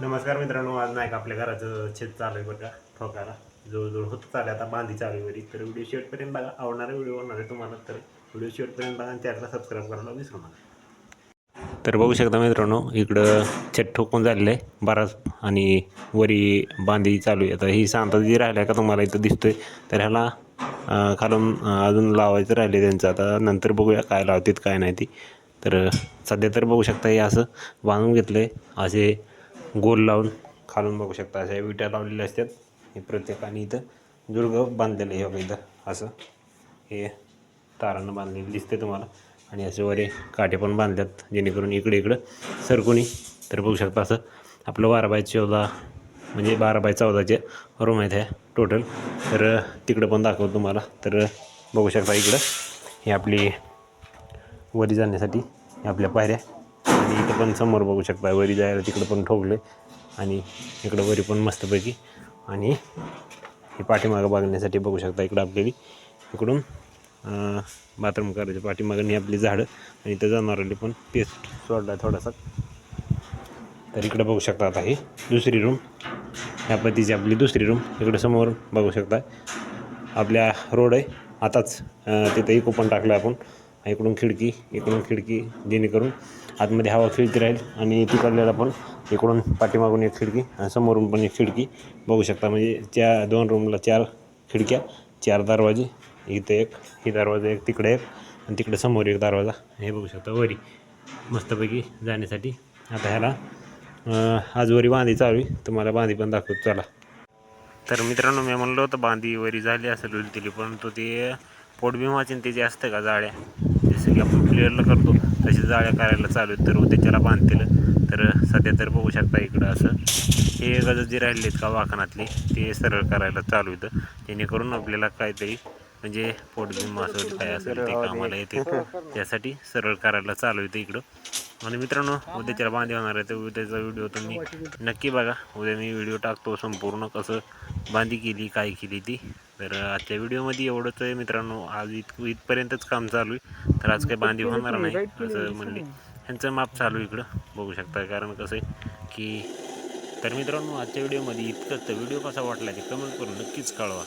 नमस्कार मित्रांनो आज नाही का आपल्या घराचं छेद चालू आहे बघा ठोकायला. जवळजवळ होत चालू आहे आता बांधी चालू आहे वरी तर व्हिडिओ शेवटपर्यंत बघा आवडणारा व्हिडिओ होणार आहे तुम्हाला. तर व्हिडिओ शेवटपर्यंत बघा आणि त्याला सबस्क्राईब करायला विसरू नका. तर बघू शकता मित्रांनो इकडं छत ठोकून झालेलं आहे बराच आणि वरी बांधी चालू आहे. आता ही सांगता जी राहिल्या का तुम्हाला इथं दिसतोय तर ह्याला खालून अजून लावायचं राहिले त्यांचं. आता नंतर बघूया काय लावतात काय नाही ती. तर सध्या तर बघू शकता हे असं बांधून घेतलं आहे असे गोल लावून खालून बघू शकता अशा विटा लावलेल्या असतात. हे प्रत्येकाने इथं दुर्ग बांधलेलं आहे बघा इथं. असं हे तारानं बांधलेलं दिसते तुम्हाला. आणि असे वरे काटे पण बांधल्यात जेणेकरून इकडे इकडं सरकुणी तर बघू शकता असं. आपलं बारा बाय चौदा म्हणजे बारा बाय चौदाचे रूम आहेत ह्या टोटल तर तिकडं पण दाखवतो तुम्हाला. तर बघू शकता इकडं. हे आपली वरी जाण्यासाठी आपल्या पायऱ्या. आणि इथं पण समोर बघू शकता वरी जायला तिकडं पण ठोकले आणि इकडं वरी पण मस्तपैकी. आणि हे पाठीमागं बघण्यासाठी बघू शकता इकडं आपल्याली. इकडून बाथरूम करायचं. पाठीमागं ही आपली झाडं. आणि इथं जनावरांनी पण पेस्ट सोडला थोडासा. तर इकडं बघू शकता आता ही दुसरी रूम ह्या पद्धतीची आपली दुसरी रूम इकडं समोर बघू शकता. आपल्या रोड आहे. आताच तिथं इको पण टाकलं आपण. इकडून खिडकी इकडून खिडकी जेणेकरून आतमध्ये हवा खेळती राहील आणि तिकडल्याला पण इकडून पाठीमागून एक खिडकी आणि समोरून पण एक खिडकी बघू शकता. म्हणजे त्या दोन रूमला चार खिडक्या चार दरवाजे इथं एक ही दरवाजा एक तिकडे एक आणि तिकडे समोर एक दरवाजा. हे बघू शकता वरी. मस्तपैकी जाण्यासाठी आता ह्याला आजवरी आज वरी बांधी चालू आहे. तुम्हाला बांधी पण दाखवतो. चला. तर मित्रांनो मी म्हणलो होतं बांधी वरी झाली असेल उलटिली परंतु ते पोटभीमाची आणि त्याची असतं का जाळ्या जसं की आपण प्लेअरला करतो. तसेच जाळ्या करायला चालू आहेत तर उद्याच्याला बांधतील. तर सध्या तर बघू शकता इकडं असं. हे गज जे राहिले आहेत का वाखनातले ते सरळ करायला चालू येतं जेणेकरून आपल्याला काहीतरी म्हणजे पोटबिंब असेल काय असेल ते कामाला येते त्यासाठी सरळ करायला चालू येतं इकडं. आणि मित्रांनो उद्याच्याला बांधी होणार आहे तर उद्याचा व्हिडिओ तुम्ही नक्की बघा. उद्या मी व्हिडिओ टाकतो संपूर्ण कसं बांधी केली काय केली ती. तर आजच्या व्हिडिओमध्ये एवढंच आहे मित्रांनो. आज इत इथपर्यंतच काम चालू आहे. तर आज काही बांधी होणार नाही. असं म्हणले. ह्यांचं माप चालू इकडं. बघू शकता कारण कसं आहे की तर मित्रांनो आजच्या व्हिडिओमध्ये इतकंच. तर व्हिडिओ कसा वाटला ते कमेंट करून नक्कीच कळवा.